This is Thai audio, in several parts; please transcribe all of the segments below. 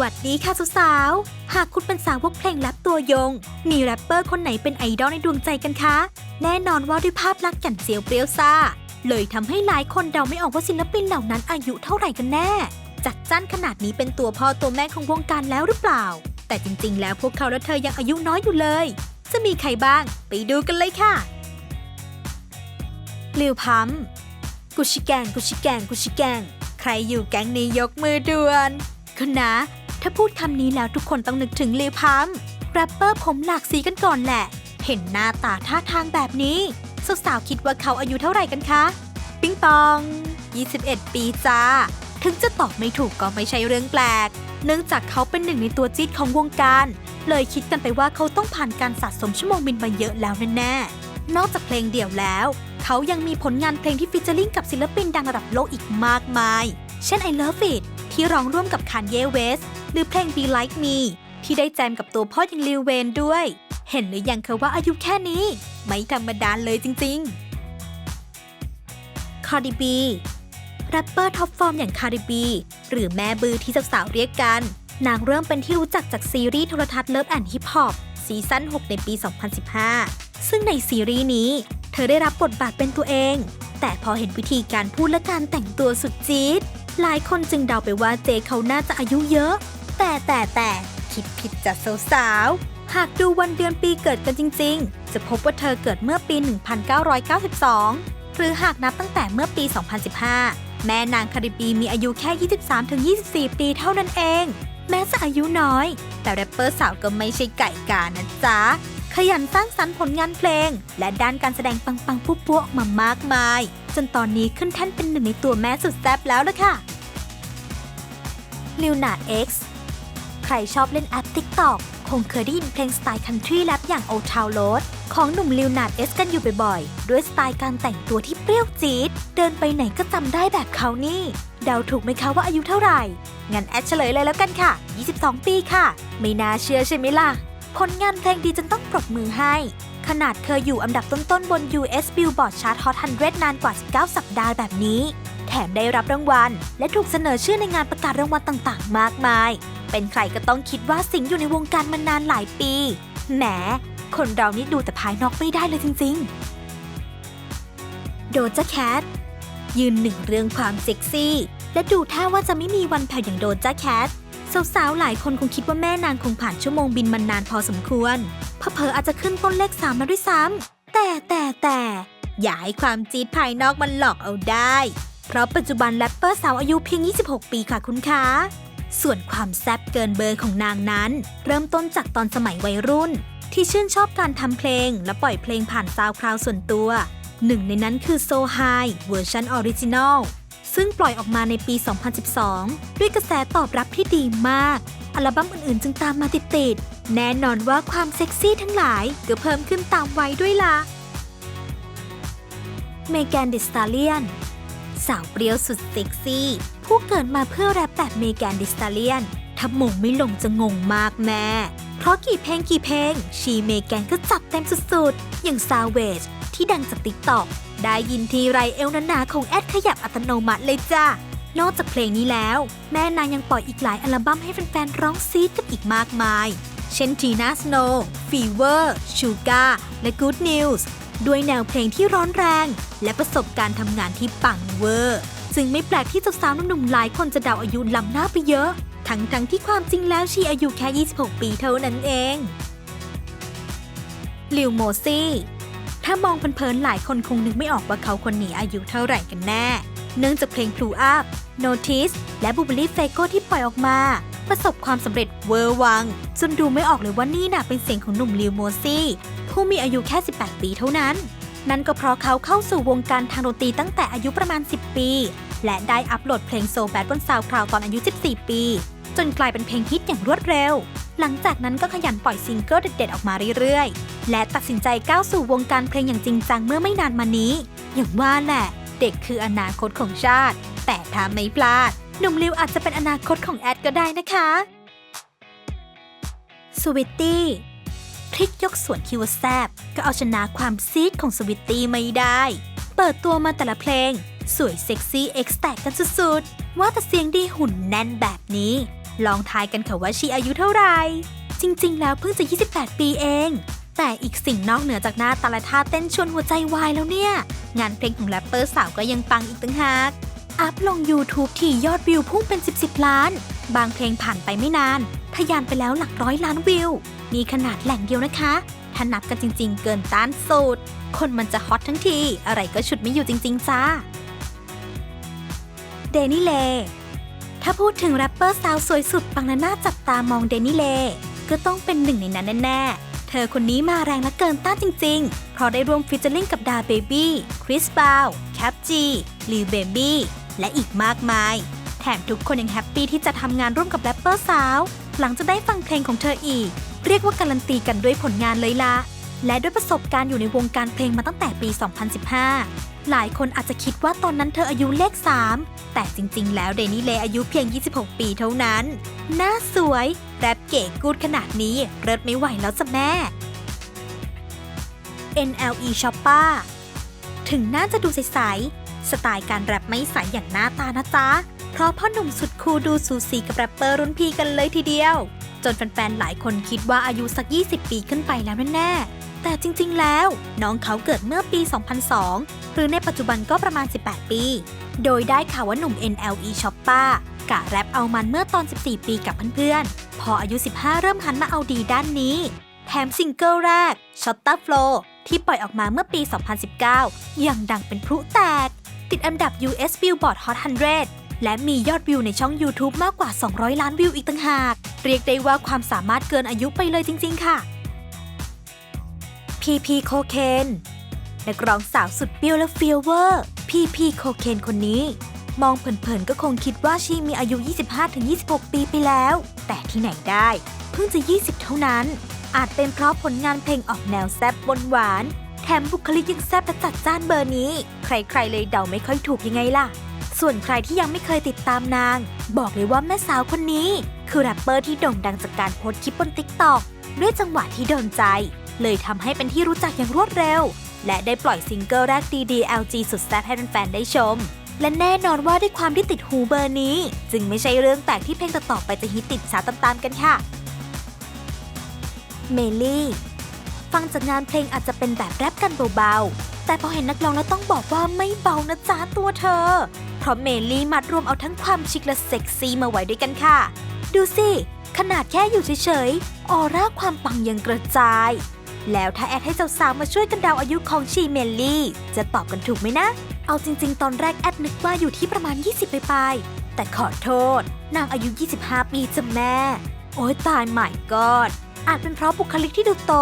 วัสดีค่ะสาวๆ หากคุณเป็นสาวกเพลงแรปตัวยง มีแรปเปอร์คนไหนเป็นไอดอลในดวงใจกันคะ แน่นอนว่าด้วยภาพลักษณ์กันเซียวเปรี้ยวซ่า เลยทำให้หลายคนเดาไม่ออกว่าศิลปินเหล่านั้นอายุเท่าไหร่กันแน่ จัดจ้านขนาดนี้เป็นตัวพ่อตัวแม่ของวงการแล้วหรือเปล่า แต่จริงๆ แล้วพวกเขาและเธอยังอายุน้อยอยู่เลย จะมีใครบ้าง ไปดูกันเลยค่ะลิวพัมกุชิแกงกุชิแกงกุชิแกง ใครอยู่แก๊งนี้ยกมือด่วนคุณนะ ถ้าพูดคำนี้แล้วทุกคนต้องนึกถึงลิพัมแรปเปอร์ผมหลากสีกันก่อนแหละ เห็นหน้าตาท่าทางแบบนี้ สาวๆคิดว่าเขาอายุเท่าไหร่กันคะ ปิ๊งปอง 21 ปีจ้า ถึงจะตอบไม่ถูกก็ไม่ใช่เรื่องแปลก เนื่องจากเขาเป็นหนึ่งในตัวจี๊ดของวงการ เลยคิดกันไปว่าเขาต้องผ่านการสะสมชั่วโมงบินมาเยอะแล้วแน่ๆ นอกจากเพลงเดี่ยวแล้ว เขายังมีผลงานเพลงที่ฟีเจอร์ลิงกับศิลปินดังระดับโลกอีกมากมาย เช่น I Love It ที่ร้องร่วมกับ Kanye West หรือเพลง Be Like Me ที่ได้แจมกับตัวพ่ออย่างลิวเวนด้วย เห็นหรือยังคะว่าอายุแค่นี้ ไม่ธรรมดาเลยจริงๆ Cardi B แรปเปอร์ท็อปฟอร์มอย่าง Cardi B หรือแม่บือที่สาวๆเรียกกัน นางเริ่มเป็นที่รู้จักจากซีรีส์โทรทัศน์ Love and Hip Hop ซีซั่น 6 ในปี 2015 ซึ่งในซีรีส์นี้ เธอได้รับบทบาทเป็นตัวเอง แต่พอเห็นวิธีการพูดและการแต่งตัวสุดจี๊ด หลายคนจึงเดาไปว่าเจเขาน่าจะอายุเยอะ แต่แต่แต่คิดผิดจากสาวๆ หากดูวันเดือนปีเกิดกันจริง ๆ จะพบว่าเธอเกิดเมื่อปี 1992 หรือหากนับตั้งแต่เมื่อปี 2015 แม่นางคาริบีมีอายุแค่ 23-24 ปีเท่านั้นเอง แม้จะอายุน้อย แต่แรปเปอร์สาวก็ไม่ใช่ไก่กานะจ๊ะ ขยันสร้างสรรค์ผลงานเพลง และด้านการแสดงปังๆปุ๊บๆออกมามากมาย จนตอนนี้ขึ้นแท่นเป็นหนึ่งในตัวแม่สุดแซ่บแล้วละค่ะลิวนาด X ใครชอบเล่นแอป TikTok คงเคยได้ยินเพลงสไตล์คันทรีแรปอย่าง Old Town Road ของหนุ่มลิวนาด X กันอยู่บ่อยๆ ด้วยสไตล์การแต่งตัวที่เปรี้ยวจี๊ด เดินไปไหนก็จำได้แบบเขานี่ เดาถูกไหมคะว่าอายุเท่าไหร่ งั้นแอดเฉลยเลยแล้วกันค่ะ 22 ปีค่ะ ไม่น่าเชื่อใช่ไหมล่ะ ผลงานเพลงดีจนต้องปรบมือให้ ขนาดเคยอยู่อันดับต้นๆ บน US Billboard Chart Hot 100 นานกว่า 19 สัปดาห์แบบนี้ แถมได้รับรางวัล และถูกเสนอชื่อในงานประกาศรางวัลต่างๆ มากมาย เป็นใครก็ต้องคิดว่าสิงอยู่ในวงการมานานหลายปี แหม คนเรานี่ดูแต่ภายนอกไม่ได้เลยจริงๆ โดจ a แคทยืนหนึ่งเรื่องความเซ็กซี่ และดูท่าว่าจะไม่มีวันแผ่วอย่างโดจ a แคท สาวๆ หลายคนคงคิดว่าแม่นางคงผ่านชั่วโมงบินมานานพอสมควรเผลอๆอาจจะขึ้นต้นเลขสามแล้วด้วยซ้ำแต่แต่แต่อย่าให้ความจี๊ดภายนอกมันหลอกเอาได้ เพราะปัจจุบันแรปเปอร์สาวอายุเพียง 26 ปีค่ะคุณคะส่วนความแซ่บเกินเบอร์ของนางนั้น เริ่มต้นจากตอนสมัยวัยรุ่น ที่ชื่นชอบการทำเพลง และปล่อยเพลงผ่านซาวคลาวส่วนตัว หนึ่งในนั้นคือ So High เวอร์ชันออริจินอล ซึ่งปล่อยออกมาในปี 2012 ด้วยกระแสตอบรับที่ดีมาก อัลบั้มอื่นๆ จึงตามมาติดๆ แน่นอนว่าความเซ็กซี่ทั้งหลายก็เพิ่มขึ้นตามวัยด้วยล่ะเมแกนดิสตาเลียน สาวเปรี้ยวสุดเซ็กซี่ ผู้เกิดมาเพื่อแรปแบบเมแกนดิสตาเลียน ถ้ามงไม่ลงจะงงมากแม่เพราะกี่เพลงกี่เพลง ชีเมแกนก็จัดเต็มสุดๆ อย่างซาวเวจที่ดังจากติ๊กต็อก ได้ยินทีไรเอวนาๆของแอดขยับอัตโนมัติเลยจ้านอกจากเพลงนี้แล้ว แม่นางยังปล่อยอีกหลายอัลบั้มให้แฟนๆร้องซีดกันอีกมากมาย เช่น Tina Snow Fever Sugar และ Good News ด้วยแนวเพลงที่ร้อนแรง และประสบการณ์ทำงานที่ปังเวอร์จึงไม่แปลกที่สาวๆหนุ่มๆหลายคนจะเดาอายุล้ำหน้าไปเยอะ ทั้งๆทที่ความจริงแล้วชีอายุแค่ 26 ปีเท่านั้นเองลิวโมซี่ ถ้ามองเพลินๆหลายคนคงนึกไม่ออกว่าเขาคนนี้อายุเท่าไหร่กันแน่ เนื่องจากเพลง Blue Up Notice และ b u b b l y f a g o ที่ปล่อยออกมา ประสบความสำเร็จเวอร์วัง จนดูไม่ออกเลยว่านี่น่ะเป็นเสียงของหนุ่มลิวโมซี่ ผู้มีอายุแค่ 18 ปีเท่านั้น นั่นก็เพราะเขาเข้าสู่วงการทางดนตรีตั้งแต่อายุประมาณ 10 ปี และได้อัปโหลดเพลงโซแบดบนซาวคลาวตอนอายุ 14 ปี จนกลายเป็นเพลงฮิตอย่างรวดเร็ว หลังจากนั้นก็ขยันปล่อยซิงเกิลเด็ดๆออกมาเรื่อยๆ และตัดสินใจก้าวสู่วงการเพลงอย่างจริงจังเมื่อไม่นานมานี้ อย่างว่าแหละ เด็กคืออนาคตของชาติ แต่ถ้าไม่พลาด หนุ่มลิวอาจจะเป็นอนาคตของแอดก็ได้นะคะสวิตตี้พริกยกส่วนที่ว่าแซบก็เอาชนะความซีดของสวิตตี้ไม่ได้ เปิดตัวมาแต่ละเพลง สวยเซ็กซี่เอ็กซ์แตกกันสุดๆ ว่าแต่เสียงดีหุ่นแน่นแบบนี้ ลองทายกันค่ะว่าชีอายุเท่าไหร่ จริงๆ แล้วเพิ่งจะ 28 ปีเอง แต่อีกสิ่งนอกเหนือจากหน้าตาและท่าเต้นชวนหัวใจวายแล้วเนี่ย งานเพลงของแรปเปอร์สาวก็ยังปังอีกตั้งหาก อัพลง YouTube ที่ยอดวิวพุ่งเป็น 10 10ล้าน บางเพลงผ่านไปไม่นาน ทะยานไปแล้วหลักร้อยล้านวิวนี่ขนาดแหล่งเดียวนะคะ ถ้านับกันจริง ๆ เกินต้านสุด คนมันจะฮอตทั้งที อะไรก็ฉุดไม่อยู่จริง ๆ จ้า เดนิเล ถ้าพูดถึงแรปเปอร์สาวสวยสุดปังและน่าจับตามองเดนิเล ก็ต้องเป็นหนึ่งในนั้นแน่ๆ เธอคนนี้มาแรงและเกินต้านจริงๆ เพราะได้ร่วมฟิชเจอริงกับดาเบบี้ คริสบาวแคปจีลีเบบี้และอีกมากมาย แถมทุกคนยังแฮปปี้ที่จะทำงานร่วมกับแรปเปอร์สาว หลังจะได้ฟังเพลงของเธออีก เรียกว่าการันตีกันด้วยผลงานเลยล่ะ และด้วยประสบการณ์อยู่ในวงการเพลงมาตั้งแต่ปี 2015 หลายคนอาจจะคิดว่าตอนนั้นเธออายุเลข 3 แต่จริงๆ แล้วเดนิเลอายุเพียง 26 ปีเท่านั้น หน้าสวย แรปเก๋กูดขนาดนี้เริดไม่ไหวแล้วจ้ะแม่ NLE Shoppa ถึงน่าจะดูใสๆสไตล์การแรปไม่ใสอย่างหน้าตานะจ๊ะ เพราะพ่อหนุ่มสุดคูลดูสูสีกับแรปเปอร์รุ่นพี่กันเลยทีเดียวจนแฟนๆ หลายคนคิดว่าอายุสัก 20 ปีขึ้นไปแล้วแน่ๆ แต่จริงๆ แล้ว น้องเขาเกิดเมื่อปี 2002 หรือในปัจจุบันก็ประมาณ 18 ปี โดยได้ข่าวว่าหนุ่ม NLE Shoppa กะแรปเอามันเมื่อตอน 14 ปีกับเพื่อนๆ พออายุ 15 เริ่มหันมาเอาดีด้านนี้ แถมซิงเกิลแรก Shot Up Flow ที่ปล่อยออกมาเมื่อปี 2019 ยังดังเป็นพลุแตก ติดอันดับ US Billboard Hot 100 และมียอดวิวในช่อง YouTube มากกว่า 200 ล้านวิวอีกต่างหาก เรียกได้ว่าความสามารถเกินอายุไปเลยจริง ๆ ค่ะ PP โคเคนนักร้องสาวสุดเปรี้ยวและเฟียวเวอร์ PP โคเคนคนนี้ มองเผินๆก็คงคิดว่าชีมีอายุ 25-26 ปีไปแล้ว แต่ที่ไหนได้ เพิ่งจะ 20 เท่านั้น อาจเป็นเพราะผลงานเพลงออกแนวแซบบนหวานแถมบุคลิกยังแซบและจัดจ้านเบอร์นี้ ใครๆเลยเดาไม่ค่อยถูกยังไงล่ะ ส่วนใครที่ยังไม่เคยติดตามนาง บอกเลยว่าแม่สาวคนนี้ คือแรปเปอร์ที่โด่งดังจากการโพสต์คลิปบนติ๊กต็อกด้วยจังหวะที่โดนใจ เลยทำให้เป็นที่รู้จักอย่างรวดเร็ว และได้ปล่อยซิงเกิลแรก DDLG สุดแซ่บให้แฟนๆได้ชม และแน่นอนว่าด้วยความที่ติดหูเบอร์นี้ จึงไม่ใช่เรื่องแปลกที่เพลงต่อๆไปจะฮิตติดชาตตามๆกันค่ะ เมลี่ฟังจากงานเพลงอาจจะเป็นแบบแรปกันเบาๆ แต่พอเห็นนักร้องแล้วต้องบอกว่าไม่เบานะจ๊ะตัวเธอ เพราะเมลี่มัดรวมเอาทั้งความชิคและเซ็กซี่มาไว้ด้วยกันค่ะ ดูสิ ขนาดแค่อยู่เฉยๆ ออร่าความปังยังกระจาย แล้วถ้าแอดให้สาวๆมาช่วยกันเดาอายุของชีเมลลี่ จะตอบกันถูกไหมนะ เอาจริง ๆ ตอนแรกแอดนึกว่าอยู่ที่ประมาณ 20ไปลายๆแต่ขอโทษ นางอายุ 25 ปีจ้ะแม่ โอ้ยตายใหม่กอดอาจเป็นเพราะบุคลิกที่ดูโต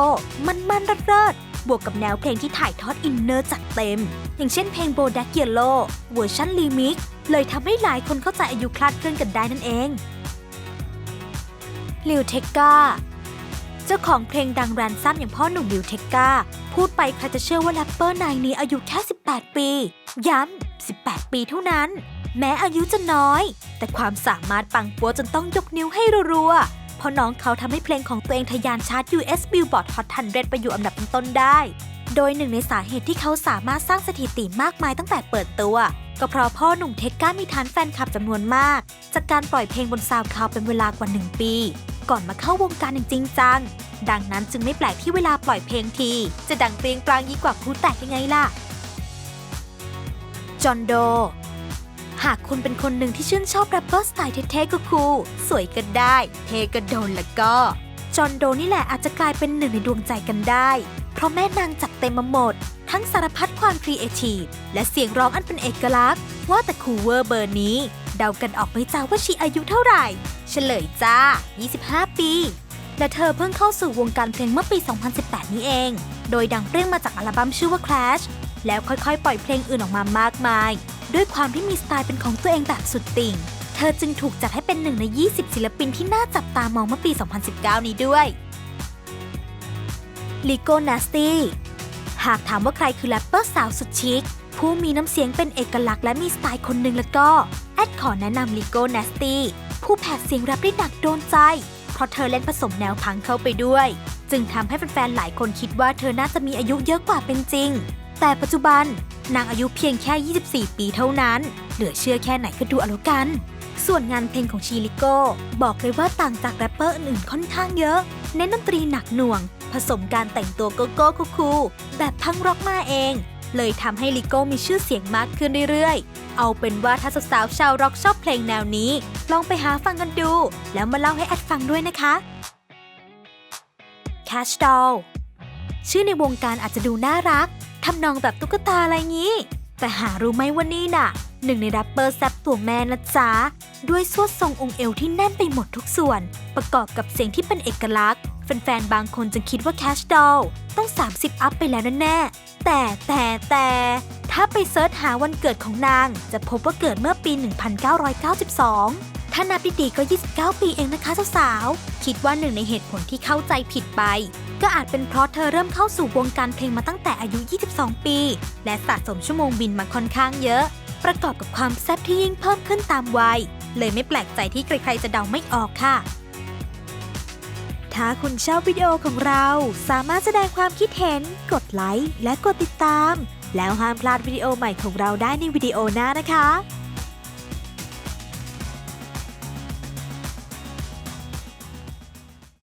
มันมันเริดบวกกับแนวเพลงที่ถ่ายทอดอินเนอร์จัดเต็ม อย่างเช่นเพลงโบดักเยลโลเวอร์ชันรีมิกเลยทำให้หลายคนเข้าใจอายุคลาดเคลื่อนกันได้นั่นเองลิวเทกกา เจ้าของเพลงดังแรนซัมอย่างพ่อหนุ่มลิวเทกกาพูดไปใครจะเชื่อว่าแรปเปอร์นายนี้อายุแค่ 18 ปี ย้ำ 18 ปีเท่านั้น แม้อายุจะน้อย แต่ความสามารถปังปัวจนต้องยกนิ้วให้รัวๆ เพราะน้องเขาทำให้เพลงของตัวเองทะยานชาร์ต US Billboard Hot 100 ไปอยู่อันดับต้นๆได้ โดยหนึ่งในสาเหตุที่เขาสามารถสร้างสถิติมากมายตั้งแต่เปิดตัวก็เพราะพ่อหนุ่มเทคก้ามีฐานแฟนคลับจำนวนมาก จากการปล่อยเพลงบนซาวคลาวเป็นเวลากว่า 1 ปี ก่อนมาเข้าวงการอย่างจริงจัง ดังนั้นจึงไม่แปลกที่เวลาปล่อยเพลงที จะดังเปรียงปรางยิ่งกว่าพลุแตกยังไงล่ะ จอห์นโด หากคุณเป็นคนหนึ่งที่ชื่นชอบแรปเปอร์สไตล์เท่ๆก็คูลสวยก็ได้ เทก็โดนแล้วก็ จอห์นโดนี่แหละอาจจะกลายเป็นหนึ่งในดวงใจกันได้ เพราะแม่นางจัดเต็มมาหมด ทั้งสารพัดความครีเอทีฟและเสียงร้องอันเป็นเอกลักษณ์ ว่าแต่คูเวอร์เบอร์นี้ เดากันออกไหมจ้าว่าชีอายุเท่าไหร่ เฉลยจ้า 25 ปี และเธอเพิ่งเข้าสู่วงการเพลงเมื่อปี 2018 นี้เอง โดยดังเปรี้ยงมาจากอัลบั้มชื่อว่า Clash แล้วค่อยๆ ปล่อยเพลงอื่นออกมามากมาย ด้วยความที่มีสไตล์เป็นของตัวเองแบบสุดติ่ง เธอจึงถูกจัดให้เป็นหนึ่งใน 20 ศิลปินที่น่าจับตามองเมื่อปี 2019 นี้ด้วย l i g o Nasty หากถามว่าใครคือแรปเปอร์สาวสุดชิค ผู้มีน้ำเสียงเป็นเอกลักษณ์และมีสไตล์คนหนึ่งแล้วก็ แอดขอแนะนำ l i g o Nasty ผู้แผดเสียงแรปได้หนักโดนใจ เพราะเธอเล่นผสมแนวพังเข้าไปด้วย จึงทำให้แฟนๆ หลายคนคิดว่าเธอน่าจะมีอายุเยอะกว่าเป็นจริง แต่ปัจจุบันนางอายุเพียงแค่ 24 ปีเท่านั้น เหลือเชื่อแค่ไหนก็ดูเอาแล้วกัน ส่วนงานเพลงของชีลิโก้ บอกเลยว่าต่างจากแรปเปอร์อื่นค่อนข้างเยอะ เน้นดนตรีหนักหน่วง ผสมการแต่งตัวโกโก้คูลๆแบบพังร็อกมาเอง เลยทำให้ลิโก้มีชื่อเสียงมากขึ้นเรื่อยๆ เอาเป็นว่าถ้าสาวๆชาวร็อกชอบเพลงแนวนี้ ลองไปหาฟังกันดู แล้วมาเล่าให้แอดฟังด้วยนะคะ Cash Doll ชื่อในวงการอาจจะดูน่ารักทำนองแบบตุ๊กตาอะไรงี้ แต่หารู้ไหมว่านี่น่ะ หนึ่งในแรปเปอร์แซบตัวแม่นะจ๊ะ ด้วยสวดทรงองค์เอวที่แน่นไปหมดทุกส่วน ประกอบกับเสียงที่เป็นเอกลักษณ์ แฟนๆ บางคนจึงคิดว่า Cash Doll ต้อง 30 อัพไปแล้วแน่ๆแต่แต่แต่ถ้าไปเซิร์ชหาวันเกิดของนาง จะพบว่าเกิดเมื่อปี 1992ถ้านับดีๆก็ 29 ปีเองนะคะสาวๆ คิดว่าหนึ่งในเหตุผลที่เข้าใจผิดไป ก็อาจเป็นเพราะเธอเริ่มเข้าสู่วงการเพลงมาตั้งแต่อายุ 22 ปี และสะสมชั่วโมงบินมาค่อนข้างเยอะ ประกอบกับความแซ่บที่ยิ่งเพิ่มขึ้นตามวัย เลยไม่แปลกใจที่ใครๆจะเดาไม่ออกค่ะ ถ้าคุณชอบวิดีโอของเราสามารถแสดงความคิดเห็น กดไลค์และกดติดตาม แล้วห้ามพลาดวิดีโอใหม่ของเราได้ในวิดีโอหน้านะคะ